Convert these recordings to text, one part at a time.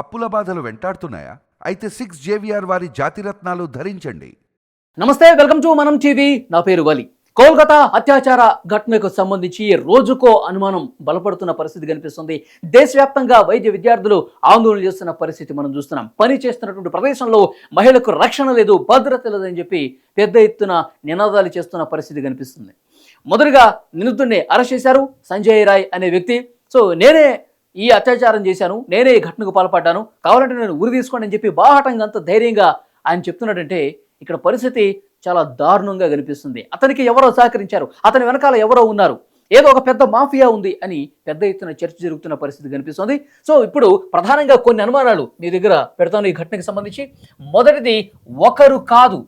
అప్పుల బాధలు వెంటాడుతున్నాయా? అయితే సిక్స్ జేవిఆర్ వారి జాతిరత్నాలు ధరించండి. నమస్తే వెల్కమ్ టు మనం టీవీ. నా పేరు వలి. కోల్కతా అత్యాచార ఘటనకు సంబంధించి రోజుకో అనుమానం బలపడుతున్న పరిస్థితి కనిపిస్తుంది. దేశవ్యాప్తంగా వైద్య విద్యార్థులు ఆందోళన చేస్తున్న పరిస్థితి మనం చూస్తున్నాం. పని చేస్తున్నటువంటి ప్రదేశంలో మహిళకు రక్షణ లేదు భద్రత లేదని చెప్పి పెద్ద ఎత్తున నినాదాలు చేస్తున్న పరిస్థితి కనిపిస్తుంది. మొదటగా నిందితుడిని అరెస్ట్ చేశారు సంజయ్ రాయ్ అనే వ్యక్తి. సో నేనే ఈ అత్యాచారం చేశాను నేనే ఈ ఘటనకు పాల్పడ్డాను కావాలంటే నేను ఉరి తీసుకోండి అని చెప్పి బాహటంగా అంత ధైర్యంగా ఆయన చెప్తున్నాడంటే ఇక్కడ పరిస్థితి చాలా దారుణంగా కనిపిస్తుంది. అతనికి ఎవరో సహకరించారు అతని వెనకాల ఎవరో ఉన్నారు ఏదో ఒక పెద్ద మాఫియా ఉంది అని పెద్ద ఎత్తున చర్చ జరుగుతున్న పరిస్థితి కనిపిస్తుంది. సో ఇప్పుడు ప్రధానంగా కొన్ని అనుమానాలు మీ దగ్గర పెడతాను ఈ ఘటనకి సంబంధించి. మొదటిది ఒకరు కాదు.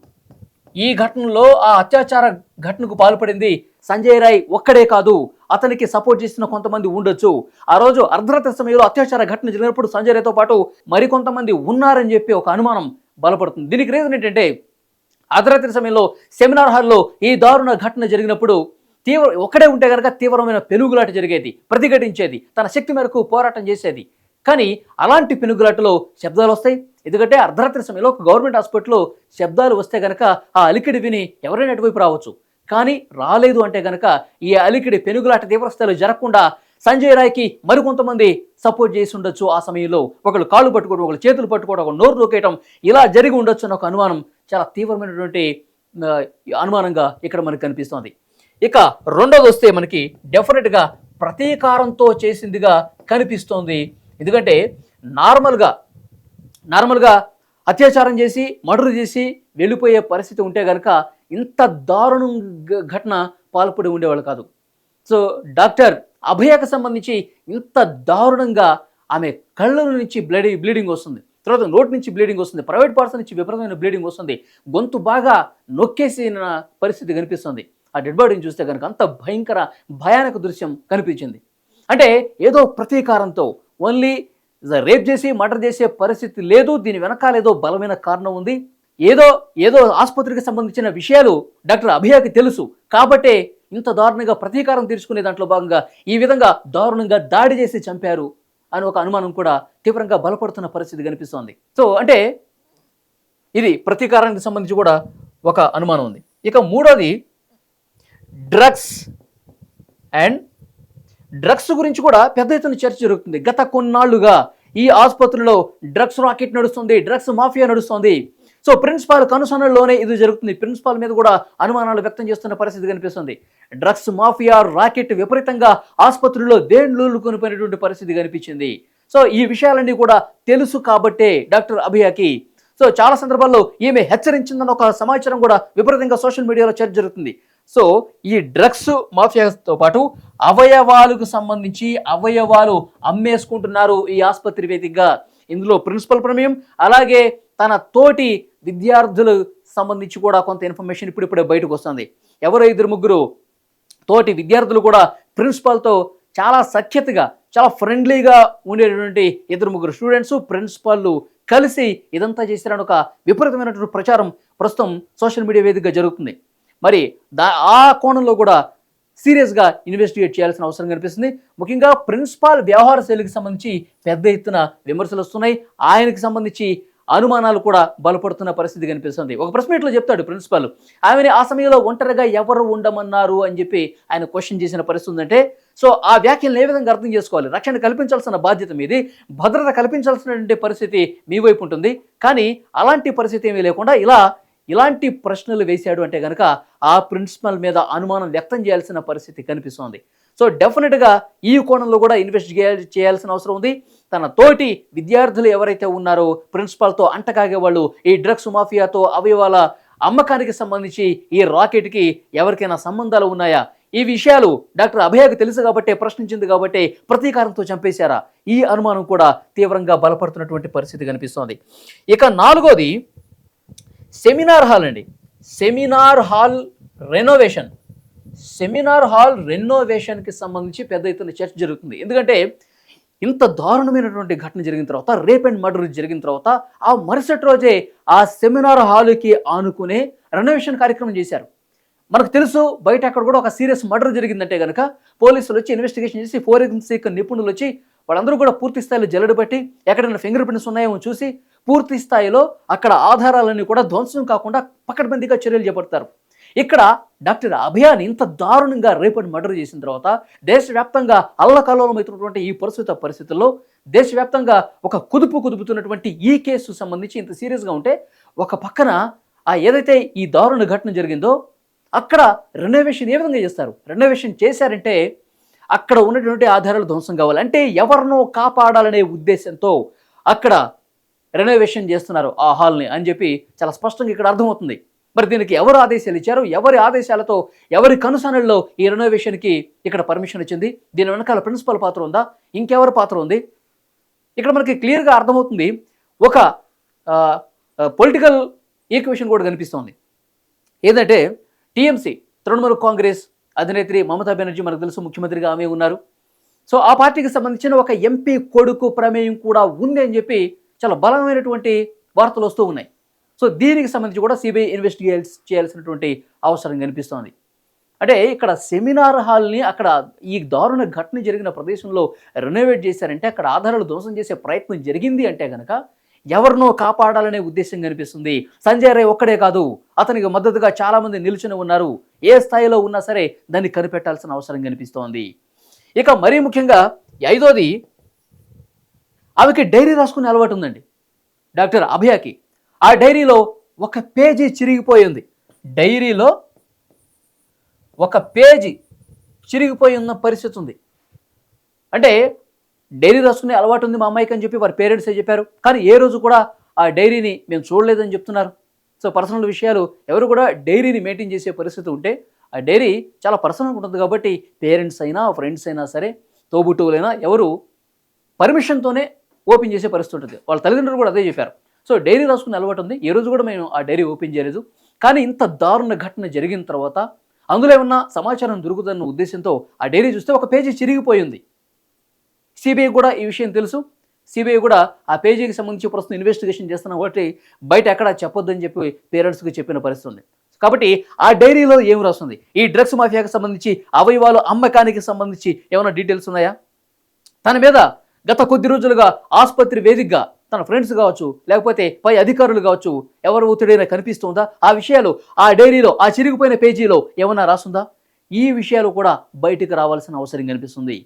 ఈ ఘటనలో ఆ అత్యాచార ఘటనకు పాల్పడింది సంజయ్ రాయ్ ఒక్కడే కాదు. అతనికి సపోర్ట్ చేసిన కొంతమంది ఉండొచ్చు. ఆ రోజు అర్ధరాత్రి సమయంలో అత్యాచార ఘటన జరిగినప్పుడు సంజయ్ రాయ్తో పాటు మరికొంతమంది ఉన్నారని చెప్పి ఒక అనుమానం బలపడుతుంది. దీనికి రీజన్ ఏంటంటే అర్ధరాత్రి సమయంలో సెమినార్ హాల్లో ఈ దారుణ ఘటన జరిగినప్పుడు తీవ్ర ఒక్కడే ఉంటే కనుక తీవ్రమైన పెనుగులాట జరిగేది ప్రతిఘటించేది తన శక్తి మేరకు పోరాటం చేసేది. కానీ అలాంటి పెనుగులాటలో శబ్దాలు వస్తాయి. ఎందుకంటే అర్ధరాత్రి సమయంలో ఒక గవర్నమెంట్ హాస్పిటల్లో శబ్దాలు వస్తే గనక ఆ అలికిడి విని ఎవరైనా అటువైపు రావచ్చు. కానీ రాలేదు అంటే గనక ఈ అలికిడి పెనుగులాట తీవ్రస్థాయిలో జరగకుండా సంజయ్ రాయ్కి మరికొంతమంది సపోర్ట్ చేసి ఉండొచ్చు ఆ సమయంలో. ఒకళ్ళు కాళ్ళు పట్టుకోవడం ఒకళ్ళు చేతులు పట్టుకోవడం ఒక నోరు నొక్కేయడం ఇలా జరిగి ఉండొచ్చు అన్న ఒక అనుమానం చాలా తీవ్రమైనటువంటి అనుమానంగా ఇక్కడ మనకు కనిపిస్తోంది. ఇక రెండోది వస్తే మనకి డెఫినెట్గా ప్రతీకారంతో చేసిందిగా కనిపిస్తోంది ఎందుకంటే నార్మల్గా నార్మల్గా అత్యాచారం చేసి మర్డర్ చేసి వెళ్ళిపోయే పరిస్థితి ఉంటే కనుక ఇంత దారుణం ఘటన పాల్పడి ఉండేవాళ్ళు కాదు. సో డాక్టర్ అభయకు సంబంధించి ఇంత దారుణంగా ఆమె కళ్ళ నుంచి బ్లడ్ బ్లీడింగ్ వస్తుంది. తర్వాత నోటి నుంచి బ్లీడింగ్ వస్తుంది. ప్రైవేట్ పార్ట్స్ నుంచి విపరీతమైన బ్లీడింగ్ వస్తుంది. గొంతు బాగా నొక్కేసిన పరిస్థితి కనిపిస్తుంది. ఆ డెడ్ బాడీని చూస్తే కనుక అంత భయంకర భయానక దృశ్యం కనిపించింది. అంటే ఏదో ప్రతీకారంతో ఓన్లీ రేప్ చేసి మర్డర్ చేసే పరిస్థితి లేదు దీని వెనకాల ఏదో బలమైన కారణం ఉంది. ఏదో ఏదో ఆసుపత్రికి సంబంధించిన విషయాలు డాక్టర్ అభియాకి తెలుసు. కాబట్టే ఇంత దారుణంగా ప్రతీకారం తీర్చుకునే దాంట్లో భాగంగా ఈ విధంగా దారుణంగా దాడి చేసి చంపారు అని ఒక అనుమానం కూడా తీవ్రంగా బలపడుతున్న పరిస్థితి కనిపిస్తోంది. సో అంటే ఇది ప్రతీకారానికి సంబంధించి కూడా ఒక అనుమానం ఉంది. ఇక మూడోది డ్రగ్స్ అండ్ డ్రగ్స్ గురించి కూడా పెద్ద ఎత్తున చర్చ జరుగుతుంది. గత కొన్నాళ్ళుగా ఈ ఆసుపత్రిలో డ్రగ్స్ రాకెట్ నడుస్తుంది డ్రగ్స్ మాఫియా నడుస్తుంది. సో ప్రిన్సిపాల్ కనుసనల్లోనే ఇది జరుగుతుంది. ప్రిన్సిపాల్ మీద కూడా అనుమానాలు వ్యక్తం చేస్తున్న పరిస్థితి కనిపిస్తుంది. డ్రగ్స్ మాఫియా రాకెట్ విపరీతంగా ఆసుపత్రిలో దేండ్లు కొనిపోయినటువంటి పరిస్థితి కనిపించింది. సో ఈ విషయాలన్నీ కూడా తెలుసు కాబట్టే డాక్టర్ అభియాకి. సో చాలా సందర్భాల్లో ఈమె హెచ్చరించిందన్న ఒక సమాచారం కూడా విపరీతంగా సోషల్ మీడియాలో చర్చ జరుగుతుంది. సో ఈ డ్రగ్స్ మాఫియాతో పాటు అవయవాలకు సంబంధించి అవయవాలు అమ్మేసుకుంటున్నారు ఈ ఆసుపత్రి వేదికగా. ఇందులో ప్రిన్సిపల్ ప్రమేయం అలాగే తన తోటి విద్యార్థులకు సంబంధించి కూడా కొంత ఇన్ఫర్మేషన్ ఇప్పుడిప్పుడే బయటకు వస్తుంది. ఎవరో ఇద్దరు ముగ్గురు తోటి విద్యార్థులు కూడా ప్రిన్సిపాల్తో చాలా సఖ్యతగా చాలా ఫ్రెండ్లీగా ఉండేటటువంటి ఇద్దరు ముగ్గురు స్టూడెంట్స్ ప్రిన్సిపాల్ కలిసి ఇదంతా చేశారని ఒక విపరీతమైనటువంటి ప్రచారం ప్రస్తుతం సోషల్ మీడియా వేదికగా జరుగుతుంది. మరి దా ఆ కోణంలో కూడా సీరియస్గా ఇన్వెస్టిగేట్ చేయాల్సిన అవసరం కనిపిస్తుంది. ముఖ్యంగా ప్రిన్సిపాల్ వ్యవహార శైలికి సంబంధించి పెద్ద ఎత్తున విమర్శలు వస్తున్నాయి. ఆయనకి సంబంధించి అనుమానాలు కూడా బలపడుతున్న పరిస్థితి కనిపిస్తుంది. ఒక ప్రశ్న ఇట్లా చెప్తాడు ప్రిన్సిపాల్. ఆమెని ఆ సమయంలో ఒంటరిగా ఎవరు ఉండమన్నారు? అని చెప్పి ఆయన క్వశ్చన్ చేసిన పరిస్థితి ఉందంటే సో ఆ వ్యాఖ్యలను ఏ విధంగా అర్థం చేసుకోవాలి? రక్షణ కల్పించాల్సిన బాధ్యత మీది. భద్రత కల్పించాల్సినటువంటి పరిస్థితి మీ వైపు ఉంటుంది. కానీ అలాంటి పరిస్థితి ఏమీ లేకుండా ఇలా ఇలాంటి ప్రశ్నలు వేశాడు అంటే కనుక ఆ ప్రిన్సిపల్ మీద అనుమానం వ్యక్తం చేయాల్సిన పరిస్థితి కనిపిస్తోంది. సో డెఫినెట్గా ఈ కోణంలో కూడా ఇన్వెస్టిగేట్ చేయాల్సిన అవసరం ఉంది. తన తోటి విద్యార్థులు ఎవరైతే ఉన్నారో ప్రిన్సిపాల్తో అంటకాగే వాళ్ళు ఈ డ్రగ్స్ మాఫియాతో అవయవాల అమ్మకానికి సంబంధించి ఈ రాకెట్కి ఎవరికైనా సంబంధాలు ఉన్నాయా? ఈ విషయాలు డాక్టర్ అభయకు తెలుసు కాబట్టే ప్రశ్నించింది కాబట్టే ప్రతీకారంతో చంపేశారా? ఈ అనుమానం కూడా తీవ్రంగా బలపడుతున్నటువంటి పరిస్థితి కనిపిస్తోంది. ఇక నాలుగోది సెమినార్ హాల్ అండి. Seminar hall renovation seminar hall రెనోవేషన్కి సంబంధించి పెద్ద ఎత్తున చర్చ జరుగుతుంది. ఎందుకంటే ఇంత దారుణమైనటువంటి ఘటన జరిగిన తర్వాత రేప్ అండ్ మర్డర్ జరిగిన తర్వాత ఆ మరుసటి రోజే ఆ సెమినార్ హాల్కి ఆనుకునే రెనోవేషన్ కార్యక్రమం చేశారు. మనకు తెలుసు బయట అక్కడ కూడా ఒక సీరియస్ మర్డర్ జరిగిందంటే కనుక పోలీసులు వచ్చి ఇన్వెస్టిగేషన్ చేసి ఫోరెన్సిక్ నిపుణులు వచ్చి వాళ్ళందరూ కూడా పూర్తి స్థాయిలో జల్లడి పెట్టి ఎక్కడైనా ఫింగర్ ప్రింట్స్ ఉన్నాయేమో చూసి పూర్తి స్థాయిలో అక్కడ ఆధారాలన్నీ కూడా ధ్వంసం కాకుండా పకడ్బందీగా చర్యలు చేపడతారు. ఇక్కడ డాక్టర్ అభియాన్ ఇంత దారుణంగా రేపటి మర్డర్ చేసిన తర్వాత దేశవ్యాప్తంగా అల్లకల్లోలమవుతున్నటువంటి ఈ పరిస్థితి పరిస్థితుల్లో దేశవ్యాప్తంగా ఒక కుదుపు కుదుపుతున్నటువంటి ఈ కేసు సంబంధించి ఇంత సీరియస్గా ఉంటే ఒక పక్కన ఆ ఏదైతే ఈ దారుణ ఘటన జరిగిందో అక్కడ రెనోవేషన్ ఏ విధంగా చేస్తారు? రెనోవేషన్ చేశారంటే అక్కడ ఉన్నటువంటి ఆధారాలు ధ్వంసం కావాలి. అంటే ఎవరినో కాపాడాలనే ఉద్దేశంతో అక్కడ రెనోవేషన్ చేస్తున్నారు ఆ హాల్ని అని చెప్పి చాలా స్పష్టంగా ఇక్కడ అర్థమవుతుంది. మరి దీనికి ఎవరు ఆదేశాలు ఇచ్చారు? ఎవరి ఆదేశాలతో ఎవరి కనుసనల్లో ఈ రెనోవేషన్కి ఇక్కడ పర్మిషన్ వచ్చింది? దీని వెనకాల ప్రిన్సిపల్ పాత్ర ఉందా? ఇంకెవరి పాత్ర ఉంది? ఇక్కడ మనకి క్లియర్గా అర్థమవుతుంది. ఒక పొలిటికల్ ఈక్వేషన్ కూడా కనిపిస్తోంది. ఏంటంటే టీఎంసీ తృణమూల్ కాంగ్రెస్ అధినేత్రి మమతా బెనర్జీ మనకు తెలుసు ముఖ్యమంత్రిగా ఆమె ఉన్నారు. సో ఆ పార్టీకి సంబంధించిన ఒక ఎంపీ కొడుకు ప్రమేయం కూడా ఉంది అని చెప్పి చాలా బలమైనటువంటి వార్తలు వస్తూ ఉన్నాయి. సో దీనికి సంబంధించి కూడా సిబిఐ ఇన్వెస్టిగేట్ చేయాల్సినటువంటి అవసరం కనిపిస్తోంది. అంటే ఇక్కడ సెమినార్ హాల్ని అక్కడ ఈ దారుణ ఘటన జరిగిన ప్రదేశంలో రెనోవేట్ చేశారంటే అక్కడ ఆధారాలు ధ్వంసం చేసే ప్రయత్నం జరిగింది అంటే కనుక ఎవరినో కాపాడాలనే ఉద్దేశం కనిపిస్తుంది. సంజయ్ రాయ్ ఒక్కడే కాదు అతనికి మద్దతుగా చాలామంది నిలుచుని ఉన్నారు. ఏ స్థాయిలో ఉన్నా సరే దాన్ని కనిపెట్టాల్సిన అవసరం కనిపిస్తోంది. ఇక మరీ ముఖ్యంగా ఐదోది ఆమెకి డైరీ రాసుకునే అలవాటు ఉందండి. డాక్టర్ అభయాకి ఆ డైరీలో ఒక పేజీ చిరిగిపోయింది. డైరీలో ఒక పేజీ చిరిగిపోయి ఉన్న పరిస్థితి ఉంది. అంటే డైరీ రాసుకునే అలవాటు ఉంది మా అమ్మాయికి అని చెప్పి వారి పేరెంట్సే చెప్పారు? కానీ ఏ రోజు కూడా ఆ డైరీని మేము చూడలేదని చెప్తున్నారు. సో పర్సనల్ విషయాలు ఎవరు కూడా డైరీని మెయింటైన్ చేసే పరిస్థితి ఉంటే ఆ డైరీ చాలా పర్సనల్గా ఉంటుంది కాబట్టి పేరెంట్స్ అయినా ఫ్రెండ్స్ అయినా సరే తోబుట్టువులైనా ఎవరు పర్మిషన్తోనే ఓపెన్ చేసే పరిస్థితి ఉంటుంది. వాళ్ళ తల్లిదండ్రులు కూడా అదే చెప్పారు. సో డైరీ రాసుకునే అలవాటు ఉంది. ఏ రోజు కూడా మేము ఆ డైరీ ఓపెన్ చేయలేదు. కానీ ఇంత దారుణ ఘటన జరిగిన తర్వాత అందులో ఏమన్నా సమాచారం దొరుకుతుందన్న ఉద్దేశంతో ఆ డైరీ చూస్తే ఒక పేజీ చిరిగిపోయింది. సిబిఐ కూడా ఈ విషయం తెలుసు. సిబిఐ కూడా ఆ పేజీకి సంబంధించి ప్రస్తుతం ఇన్వెస్టిగేషన్ చేస్తున్న కాబట్టి బయట ఎక్కడ చెప్పొద్దని చెప్పి పేరెంట్స్కి చెప్పిన పరిస్థితి ఉంది. కాబట్టి ఆ డైరీలో ఏం రాస్తుంది? ఈ డ్రగ్స్ మాఫియాకి సంబంధించి అవయవాలు అమ్మకానికి సంబంధించి ఏమైనా డీటెయిల్స్ ఉన్నాయా? తన మీద గత కొద్ది రోజులుగా ఆసుపత్రి వేదికగా తన ఫ్రెండ్స్ కావచ్చు లేకపోతే పై అధికారులు కావచ్చు ఎవరు ఒత్తిడైనా కనిపిస్తుందా? ఆ విషయాలు ఆ డైరీలో ఆ చిరిగిపోయిన పేజీలో ఏమైనా రాస్తుందా? ఈ విషయాలు కూడా బయటకు రావాల్సిన అవసరం కనిపిస్తుంది.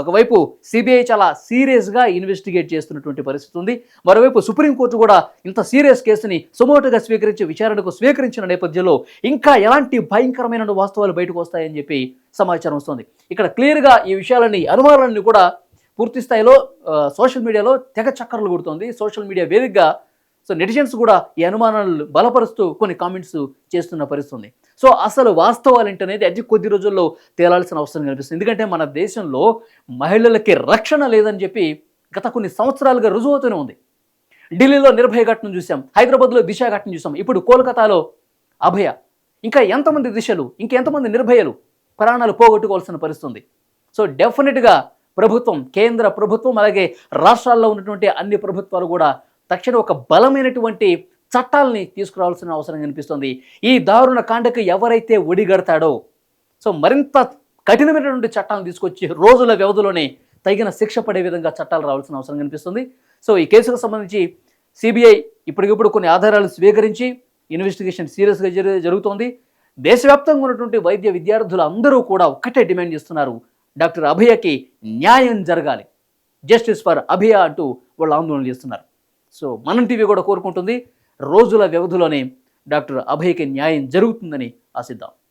ఒకవైపు సిబిఐ చాలా సీరియస్గా ఇన్వెస్టిగేట్ చేస్తున్నటువంటి పరిస్థితి ఉంది. మరోవైపు సుప్రీంకోర్టు కూడా ఇంత సీరియస్ కేసుని సుమోటుగా స్వీకరించి విచారణకు స్వీకరించిన నేపథ్యంలో ఇంకా ఎలాంటి భయంకరమైన వాస్తవాలు బయటకు వస్తాయని చెప్పి సమాచారం వస్తుంది. ఇక్కడ క్లియర్గా ఈ విషయాలని అనుమానాలను కూడా పూర్తి స్థాయిలో సోషల్ మీడియాలో తెగ చక్కర్లు కొడుతుంది. సోషల్ మీడియా వేదికగా సో నెటిజన్స్ కూడా ఈ అనుమానాలు బలపరుస్తూ కొన్ని కామెంట్స్ చేస్తున్న పరిస్థితి ఉంది. సో అసలు వాస్తవాలు ఏంటనేది అది కొద్ది రోజుల్లో తేలాల్సిన అవసరం కనిపిస్తుంది. ఎందుకంటే మన దేశంలో మహిళలకి రక్షణ లేదని చెప్పి గత కొన్ని సంవత్సరాలుగా రుజువుతూనే ఉంది. ఢిల్లీలో నిర్భయ ఘటన చూసాం హైదరాబాద్లో దిశ ఘటన చూసాం ఇప్పుడు కోల్కతాలో అభయ. ఇంకా ఎంతమంది దిశలు ఇంకెంతమంది నిర్భయలు ప్రాణాలు పోగొట్టుకోవాల్సిన పరిస్థితి ఉంది సో డెఫినెట్గా ప్రభుత్వం కేంద్ర ప్రభుత్వం అలాగే రాష్ట్రాల్లో ఉన్నటువంటి అన్ని ప్రభుత్వాలు కూడా తక్షణ ఒక బలమైనటువంటి చట్టాలని తీసుకురావాల్సిన అవసరం కనిపిస్తుంది. ఈ దారుణ కాండకు ఎవరైతే ఒడిగడతాడో సో మరింత కఠినమైనటువంటి చట్టాలను తీసుకొచ్చి రోజుల వ్యవధిలోనే తగిన శిక్ష పడే విధంగా చట్టాలు రావాల్సిన అవసరం కనిపిస్తుంది. సో ఈ కేసుకు సంబంధించి సిబిఐ ఇప్పటికిప్పుడు కొన్ని ఆధారాలు స్వీకరించి ఇన్వెస్టిగేషన్ సీరియస్గా జరు జరుగుతోంది. దేశవ్యాప్తంగా ఉన్నటువంటి వైద్య విద్యార్థులు అందరూ కూడా ఒక్కటే డిమాండ్ చేస్తున్నారు. డాక్టర్ అభయకి న్యాయం జరగాలి. జస్టిస్ ఫర్ అభయ అంటూ వాళ్ళు ఆందోళన చేస్తున్నారు. సో మనం టీవీ కూడా కోరుకుంటుంది. రోజుల వ్యవధిలోనే డాక్టర్ అభయకి న్యాయం జరుగుతుందని ఆశిద్దాం.